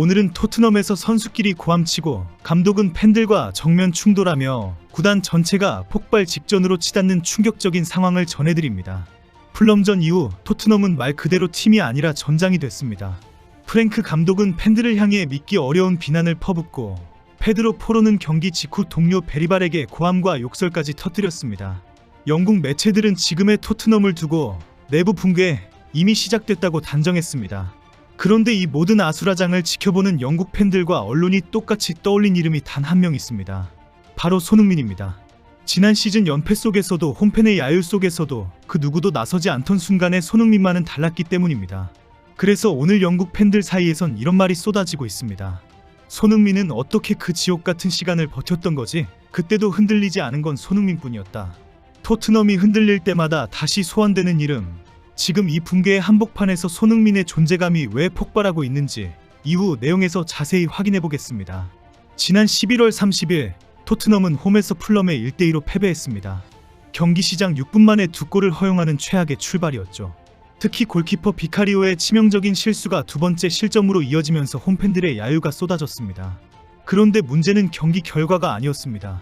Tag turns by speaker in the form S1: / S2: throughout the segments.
S1: 오늘은 토트넘에서 선수끼리 고함치고 감독은 팬들과 정면 충돌하며 구단 전체가 폭발 직전으로 치닫는 충격적인 상황을 전해드립니다. 플럼전 이후 토트넘은 말 그대로 팀이 아니라 전장이 됐습니다. 프랭크 감독은 팬들을 향해 믿기 어려운 비난을 퍼붓고 페드로 포로는 경기 직후 동료 베리발에게 고함과 욕설까지 터뜨렸습니다. 영국 매체들은 지금의 토트넘을 두고 내부 붕괴 이미 시작됐다고 단정했습니다. 그런데 이 모든 아수라장을 지켜보는 영국 팬들과 언론이 똑같이 떠올린 이름이 단 한 명 있습니다. 바로 손흥민입니다. 지난 시즌 연패 속에서도 홈팬의 야유 속에서도 그 누구도 나서지 않던 순간에 손흥민만은 달랐기 때문입니다. 그래서 오늘 영국 팬들 사이에선 이런 말이 쏟아지고 있습니다. 손흥민은 어떻게 그 지옥 같은 시간을 버텼던 거지? 그때도 흔들리지 않은 건 손흥민뿐이었다. 토트넘이 흔들릴 때마다 다시 소환되는 이름. 지금 이 붕괴의 한복판에서 손흥민의 존재감이 왜 폭발하고 있는지 이후 내용에서 자세히 확인해 보겠습니다. 지난 11월 30일 토트넘은 홈에서 풀럼에 1대2로 패배했습니다. 경기 시작 6분 만에 두 골을 허용하는 최악의 출발이었죠. 특히 골키퍼 비카리오의 치명적인 실수가 두 번째 실점으로 이어지면서 홈팬들의 야유가 쏟아졌습니다. 그런데 문제는 경기 결과가 아니었습니다.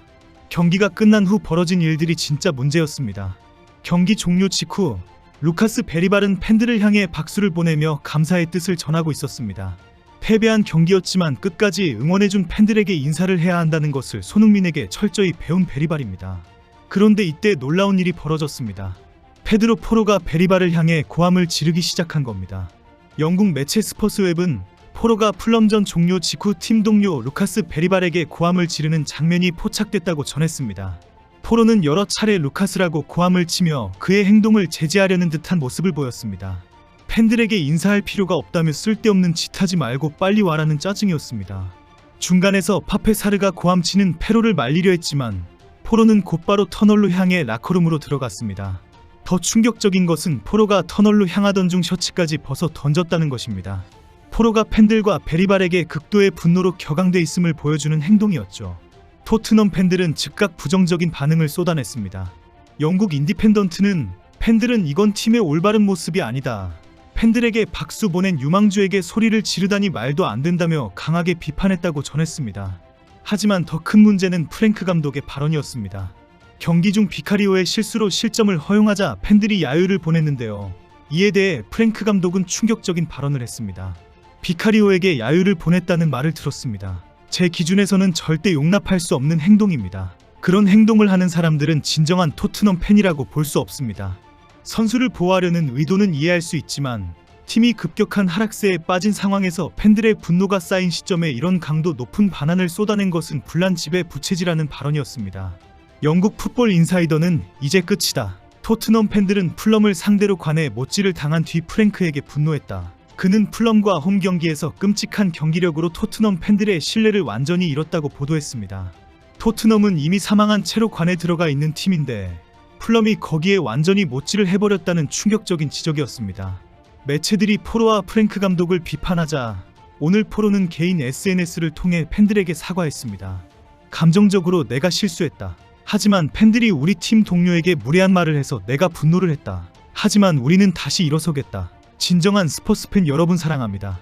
S1: 경기가 끝난 후 벌어진 일들이 진짜 문제였습니다. 경기 종료 직후 루카스 베리발은 팬들을 향해 박수를 보내며 감사의 뜻을 전하고 있었습니다. 패배한 경기였지만 끝까지 응원해준 팬들에게 인사를 해야 한다는 것을 손흥민에게 철저히 배운 베리발입니다. 그런데 이때 놀라운 일이 벌어졌습니다. 페드로 포로가 베리발을 향해 고함을 지르기 시작한 겁니다. 영국 매체 스퍼스 웹은 포로가 플럼전 종료 직후 팀 동료 루카스 베리발에게 고함을 지르는 장면이 포착됐다고 전했습니다. 포로는 여러 차례 루카스라고 고함을 치며 그의 행동을 제지하려는 듯한 모습을 보였습니다. 팬들에게 인사할 필요가 없다며 쓸데없는 짓 하지 말고 빨리 와라는 짜증이었습니다. 중간에서 파페사르가 고함치는 페로를 말리려 했지만 포로는 곧바로 터널로 향해 라커룸으로 들어갔습니다. 더 충격적인 것은 포로가 터널로 향하던 중 셔츠까지 벗어 던졌다는 것입니다. 포로가 팬들과 베리발에게 극도의 분노로 격앙돼 있음을 보여주는 행동이었죠. 토트넘 팬들은 즉각 부정적인 반응을 쏟아냈습니다. 영국 인디펜던트는 팬들은 이건 팀의 올바른 모습이 아니다. 팬들에게 박수 보낸 유망주에게 소리를 지르다니 말도 안 된다며 강하게 비판했다고 전했습니다. 하지만 더 큰 문제는 프랭크 감독의 발언이었습니다. 경기 중 비카리오의 실수로 실점을 허용하자 팬들이 야유를 보냈는데요. 이에 대해 프랭크 감독은 충격적인 발언을 했습니다. 비카리오에게 야유를 보냈다는 말을 들었습니다. 제 기준에서는 절대 용납할 수 없는 행동입니다. 그런 행동을 하는 사람들은 진정한 토트넘 팬이라고 볼 수 없습니다. 선수를 보호하려는 의도는 이해할 수 있지만 팀이 급격한 하락세에 빠진 상황에서 팬들의 분노가 쌓인 시점에 이런 강도 높은 반환을 쏟아낸 것은 불난집의 부채질하는 발언이었습니다. 영국 풋볼 인사이더는 이제 끝이다. 토트넘 팬들은 플럼을 상대로 관해 못질을 당한 뒤 프랭크에게 분노했다. 그는 플럼과 홈 경기에서 끔찍한 경기력으로 토트넘 팬들의 신뢰를 완전히 잃었다고 보도했습니다. 토트넘은 이미 사망한 채로 관에 들어가 있는 팀인데 플럼이 거기에 완전히 못질을 해버렸다는 충격적인 지적이었습니다. 매체들이 포로와 프랭크 감독을 비판하자 오늘 포로는 개인 SNS를 통해 팬들에게 사과했습니다. 감정적으로 내가 실수했다. 하지만 팬들이 우리 팀 동료에게 무례한 말을 해서 내가 분노를 했다. 하지만 우리는 다시 일어서겠다. 진정한 스포츠 팬 여러분 사랑합니다.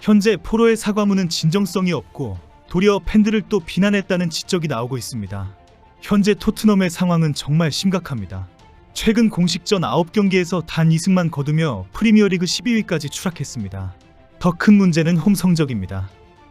S1: 현재 포로의 사과문은 진정성이 없고 도리어 팬들을 또 비난했다는 지적이 나오고 있습니다. 현재 토트넘의 상황은 정말 심각합니다. 최근 공식전 9경기에서 단 2승만 거두며 프리미어리그 12위까지 추락했습니다. 더 큰 문제는 홈 성적입니다.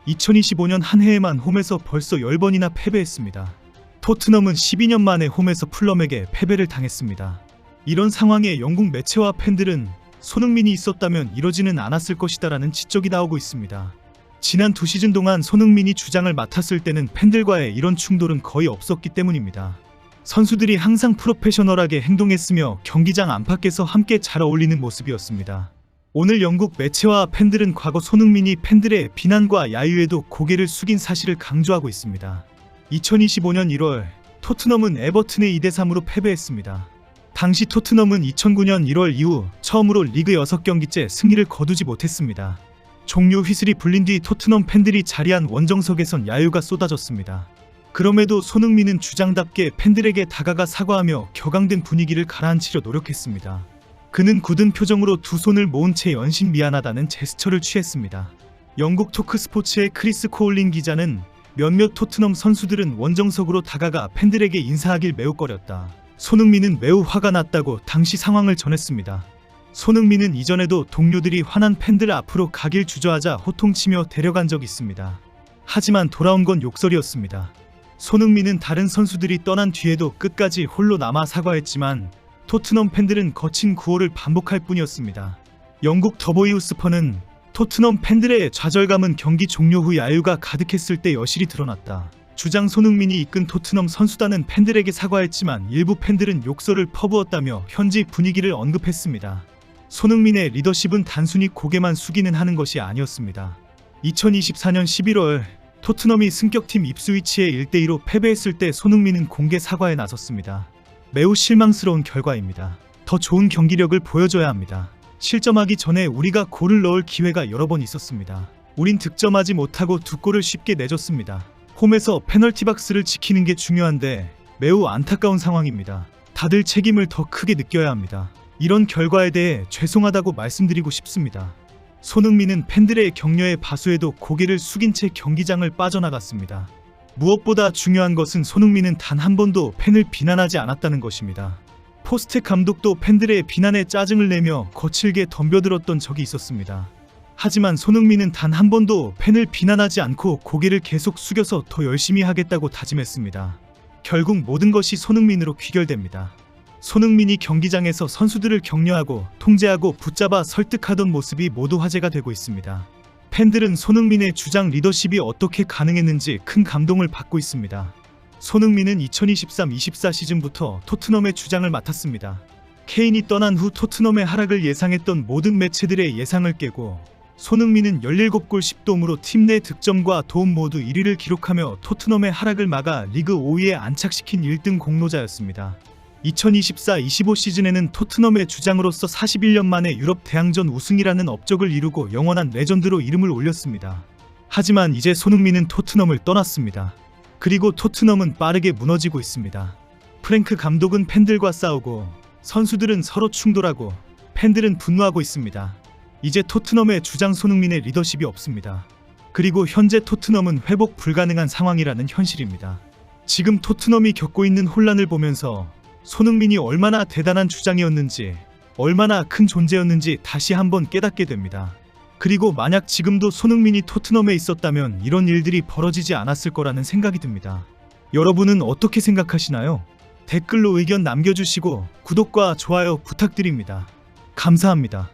S1: 2025년 한 해에만 홈에서 벌써 10번이나 패배했습니다. 토트넘은 12년 만에 홈에서 풀럼에게 패배를 당했습니다. 이런 상황에 영국 매체와 팬들은 손흥민이 있었다면 이러지는 않았을 것이다라는 지적이 나오고 있습니다. 지난 두 시즌 동안 손흥민이 주장을 맡았을 때는 팬들과의 이런 충돌은 거의 없었기 때문입니다. 선수들이 항상 프로페셔널하게 행동했으며 경기장 안팎에서 함께 잘 어울리는 모습이었습니다. 오늘 영국 매체와 팬들은 과거 손흥민이 팬들의 비난과 야유에도 고개를 숙인 사실을 강조하고 있습니다. 2025년 1월 토트넘은 에버튼에 2대3으로 패배했습니다. 당시 토트넘은 2009년 1월 이후 처음으로 리그 6경기째 승리를 거두지 못했습니다. 종료 휘슬이 불린 뒤 토트넘 팬들이 자리한 원정석에선 야유가 쏟아졌습니다. 그럼에도 손흥민은 주장답게 팬들에게 다가가 사과하며 격앙된 분위기를 가라앉히려 노력했습니다. 그는 굳은 표정으로 두 손을 모은 채 연신 미안하다는 제스처를 취했습니다. 영국 토크 스포츠의 크리스 코올린 기자는 몇몇 토트넘 선수들은 원정석으로 다가가 팬들에게 인사하길 매우 꺼렸다. 손흥민은 매우 화가 났다고 당시 상황을 전했습니다. 손흥민은 이전에도 동료들이 화난 팬들 앞으로 가길 주저하자 호통치며 데려간 적이 있습니다. 하지만 돌아온 건 욕설이었습니다. 손흥민은 다른 선수들이 떠난 뒤에도 끝까지 홀로 남아 사과했지만 토트넘 팬들은 거친 구호를 반복할 뿐이었습니다. 영국 더보이우스퍼는 토트넘 팬들의 좌절감은 경기 종료 후 야유가 가득했을 때 여실히 드러났다. 주장 손흥민이 이끈 토트넘 선수단은 팬들에게 사과했지만 일부 팬들은 욕설을 퍼부었다며 현지 분위기를 언급했습니다. 손흥민의 리더십은 단순히 고개만 숙이는 하는 것이 아니었습니다. 2024년 11월 토트넘이 승격팀 입스위치에 1대2로 패배했을 때 손흥민은 공개 사과에 나섰습니다. 매우 실망스러운 결과입니다. 더 좋은 경기력을 보여줘야 합니다. 실점하기 전에 우리가 골을 넣을 기회가 여러 번 있었습니다. 우린 득점하지 못하고 두 골을 쉽게 내줬습니다. 홈에서 페널티 박스를 지키는 게 중요한데 매우 안타까운 상황입니다. 다들 책임을 더 크게 느껴야 합니다. 이런 결과에 대해 죄송하다고 말씀드리고 싶습니다. 손흥민은 팬들의 격려에 바수에도 고개를 숙인 채 경기장을 빠져나갔습니다. 무엇보다 중요한 것은 손흥민은 단 한 번도 팬을 비난하지 않았다는 것입니다. 포스트 감독도 팬들의 비난에 짜증을 내며 거칠게 덤벼들었던 적이 있었습니다. 하지만 손흥민은 단 한 번도 팬을 비난하지 않고 고개를 계속 숙여서 더 열심히 하겠다고 다짐했습니다. 결국 모든 것이 손흥민으로 귀결됩니다. 손흥민이 경기장에서 선수들을 격려하고 통제하고 붙잡아 설득하던 모습이 모두 화제가 되고 있습니다. 팬들은 손흥민의 주장 리더십이 어떻게 가능했는지 큰 감동을 받고 있습니다. 손흥민은 2023-24 시즌부터 토트넘의 주장을 맡았습니다. 케인이 떠난 후 토트넘의 하락을 예상했던 모든 매체들의 예상을 깨고 손흥민은 17골 10도움으로 팀 내 득점과 도움 모두 1위를 기록하며 토트넘의 하락을 막아 리그 5위에 안착시킨 1등 공로자였습니다. 2024-25 시즌에는 토트넘의 주장으로서 41년 만에 유럽 대항전 우승이라는 업적을 이루고 영원한 레전드로 이름을 올렸습니다. 하지만 이제 손흥민은 토트넘을 떠났습니다. 그리고 토트넘은 빠르게 무너지고 있습니다. 프랭크 감독은 팬들과 싸우고 선수들은 서로 충돌하고 팬들은 분노하고 있습니다. 이제 토트넘의 주장 손흥민의 리더십이 없습니다. 그리고 현재 토트넘은 회복 불가능한 상황이라는 현실입니다. 지금 토트넘이 겪고 있는 혼란을 보면서 손흥민이 얼마나 대단한 주장이었는지, 얼마나 큰 존재였는지 다시 한번 깨닫게 됩니다. 그리고 만약 지금도 손흥민이 토트넘에 있었다면 이런 일들이 벌어지지 않았을 거라는 생각이 듭니다. 여러분은 어떻게 생각하시나요? 댓글로 의견 남겨주시고 구독과 좋아요 부탁드립니다. 감사합니다.